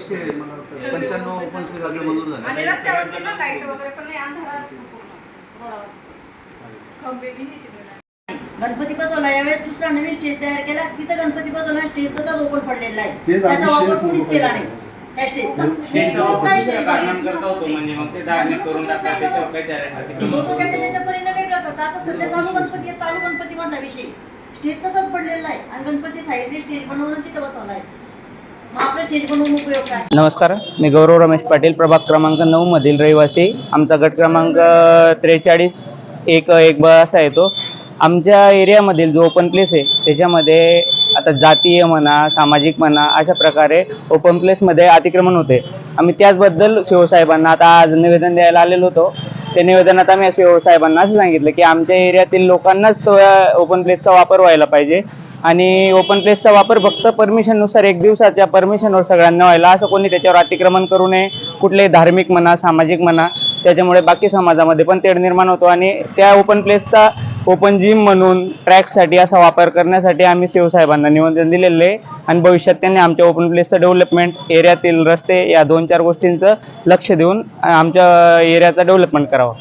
एकशे मला वाटतं. पंच्याण्णव ओपन स्पेस आपले मंजूर आणि झाले रस्त्यावरती ना लाइट वगैरे पण नाही अंधारा असतो पूर्ण. रोडावर खंबे बी नाही तिकडे. गणपती बसवला यावेळेस दुसरा नवीन स्टेज तयार केला. तिथं गणपती बसवला स्टेज तसाच ओपन पडलेला आहे. तेच त्याचा आम्ही वापर शेअर्स कोणीच नको केला. नाही. त्या स्टेजचा शेणचा जो वापर काही दुसऱ्या शेण कारणांकरता होतो आहे, म्हणजे मग ते धार्मिक करून टाकतात त्याच्यावर काही त्या- जो तो त्याच्या त्याच्या परीने वेगळा करतात आता सध्या चालू गणपती आहे, चालू गणपती मधला विषय. स्टेज तसाच पडलेला आहे. आणि गणपती साईडने स्टेज बनवून तिथं बसवला आहे. नमस्कार मी गौरव रमेश पाटील प्रभाग क्रमांक नऊ मधील रहिवासी. आमचा गट क्रमांक त्रेचाळीस एक एक ब असा येतो. आमच्या एरियामधील जो ओपन प्लेस आहे त्याच्यामध्ये आता जातीय म्हणा सामाजिक म्हणा अशा प्रकारे ओपन प्लेसमध्ये अतिक्रमण होते. आम्ही त्याचबद्दल शिवसाहेबांना आता आज निवेदन द्यायला आलेलो होतो. त्या निवेदनात आम्ही शिवसाहेबांना असं सांगितलं की आमच्या एरियातील लोकांनाच तो ओपन प्लेसचा वापर व्हायला पाहिजे. आणि ओपन प्लेसचा वापर फक्त परमिशननुसार एक दिवसाच्या परमिशनवर सगळ्यांना व्हायला. असं कोणी त्याच्यावर अतिक्रमण करू नये. कुठलेही धार्मिक म्हणा सामाजिक म्हणा त्याच्यामुळे बाकी समाजामध्ये पण तेढ निर्माण होतो. आणि त्या ओपन प्लेसचा ओपन जिम म्हणून ट्रॅकसाठी असा वापर करण्यासाठी आम्ही शिवसाहेबांना निवेदन दिलेलं आहे. आणि भविष्यात त्यांनी आमच्या ओपन प्लेसचं डेव्हलपमेंट एरियातील रस्ते या दोन चार गोष्टींचं लक्ष देऊन आमच्या एरियाचं डेव्हलपमेंट करावं.